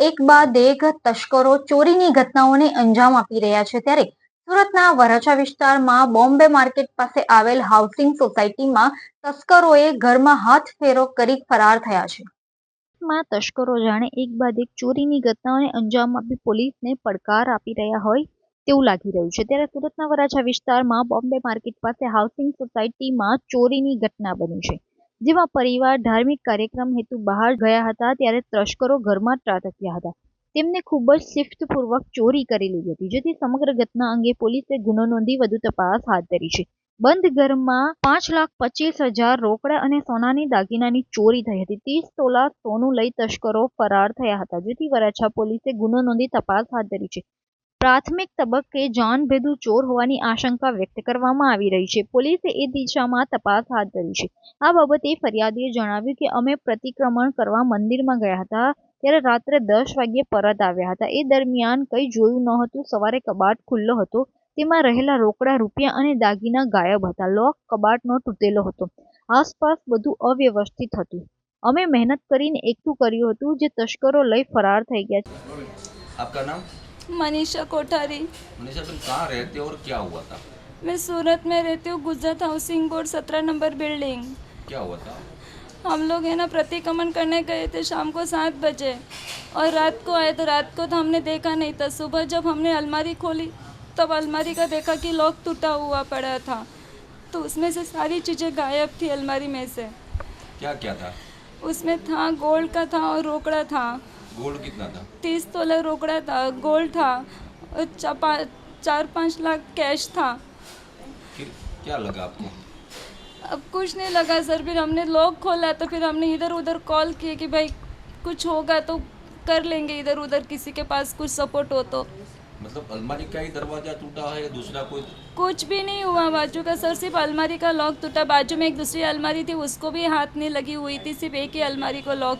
એક બાદ એક તસ્કરો ચોરીની ઘટનાઓને અંજામ આપી રહ્યા છે ત્યારે સુરતના વરાછા વિસ્તારમાં બોમ્બે માર્કેટ પાસે આવેલ હાઉસિંગ સોસાયટીમાં તસ્કરોએ ઘરમાં હાથ ફેરો કરી ફરાર થયા છે. માં તસ્કરો જાણે એક બાદ એક ચોરીની ઘટનાઓને અંજામ આપી પોલીસને પડકાર આપી રહ્યા હોય તેવું લાગી રહ્યું છે. ત્યારે સુરતના વરાછા વિસ્તારમાં બોમ્બે માર્કેટ પાસે હાઉસિંગ સોસાયટીમાં ચોરીની ઘટના બની છે. જેમાં પરિવાર ધાર્મિક કાર્યક્રમ હેતુ બહાર ગયા હતા ત્યારે તસ્કરો ઘરમાં ત્રાટક્યા હતા. તેમને ખૂબ જ શિફ્ટપૂર્વક ચોરી કરી લીધી હતી, જેથી સમગ્ર ઘટના અંગે પોલીસે ગુનો નોંધી વધુ તપાસ હાથ ધરી છે. બંધ ઘરમાં પાંચ લાખ પચીસ હજાર રોકડા અને સોનાની દાગીનાની ચોરી થઈ હતી. ત્રીસ તોલા સોનું લઈ તસ્કરો ફરાર થયા હતા, જેથી વરાછા પોલીસે ગુનો નોંધી તપાસ હાથ ધરી છે. પ્રાથમિક તબક્કે જાનભેદુ ચોર હોવાની આશંકા વ્યક્ત કરવામાં આવી રહી છે. પોલીસે એ દિશામાં તપાસ હાથ ધરી છે. આ બાબતે ફરિયાદીએ જણાવ્યું કે અમે પ્રતિક્રમણ કરવા મંદિરમાં ગયા હતા ત્યારે રાત્રે દસ વાગ્યે પરત આવ્યા હતા. એ દરમિયાન કંઈ જોયું નહોતું. સવારે કબાટ ખુલ્લો હતો. તેમાં રહેલા રોકડા રૂપિયા અને દાગીના ગાયબ હતા. લોક કબાટનો તૂટેલો હતો. આસપાસ બધું અવ્યવસ્થિત હતું. અમે મહેનત કરીને એકઠું કર્યું હતું જે તસ્કરો લઈ ફરાર થઈ ગયા છે. આપકા નામ? मनीषा कोठारी। मनीषा तुम कहाँ रहते हो और क्या हुआ था? मैं सूरत में रहती हूँ गुजरात हाउसिंग बोर्ड सत्रह नंबर बिल्डिंग। क्या हुआ था? हम लोग है ना प्रतिक्रमण करने गए थे शाम को सात बजे। और रात को आए तो रात को तो हमने देखा नहीं था। सुबह जब हमने अलमारी खोली तब अलमारी का देखा कि लॉक टूटा हुआ पड़ा था। तो उसमें से सारी चीज़ें गायब थी अलमारी में से। क्या क्या था? उसमें था गोल्ड का था और रोकड़ा था। गोल्ड कितना था? तीस तोला रोकड़ा था गोल्ड था और चा- पा- चार पाँच लाख कैश था। क्या लगा आपको? अब कुछ नहीं लगा सर फिर हमने लॉक खोला तो फिर हमने इधर उधर कॉल किए कि भाई कुछ होगा तो कर लेंगे इधर उधर किसी के पास कुछ सपोर्ट हो तो। मतलब अलमारी का ही दरवाज़ा टूटा है या दूसरा कोई? कुछ भी नहीं हुआ बाजू का सर सिर्फ़ अलमारी का लॉक टूटा बाजू में एक दूसरी अलमारी थी उसको भी हाथ नहीं लगी हुई थी सिर्फ़ एक ही अलमारी को लॉक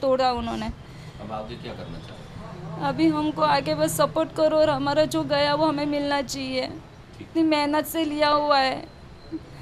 तोड़ा उन्होंने। अब आगे क्या करना चाहते अभी हमको आगे बस सपोर्ट करो और हमारा जो गया वो हमें मिलना चाहिए इतनी मेहनत से लिया हुआ है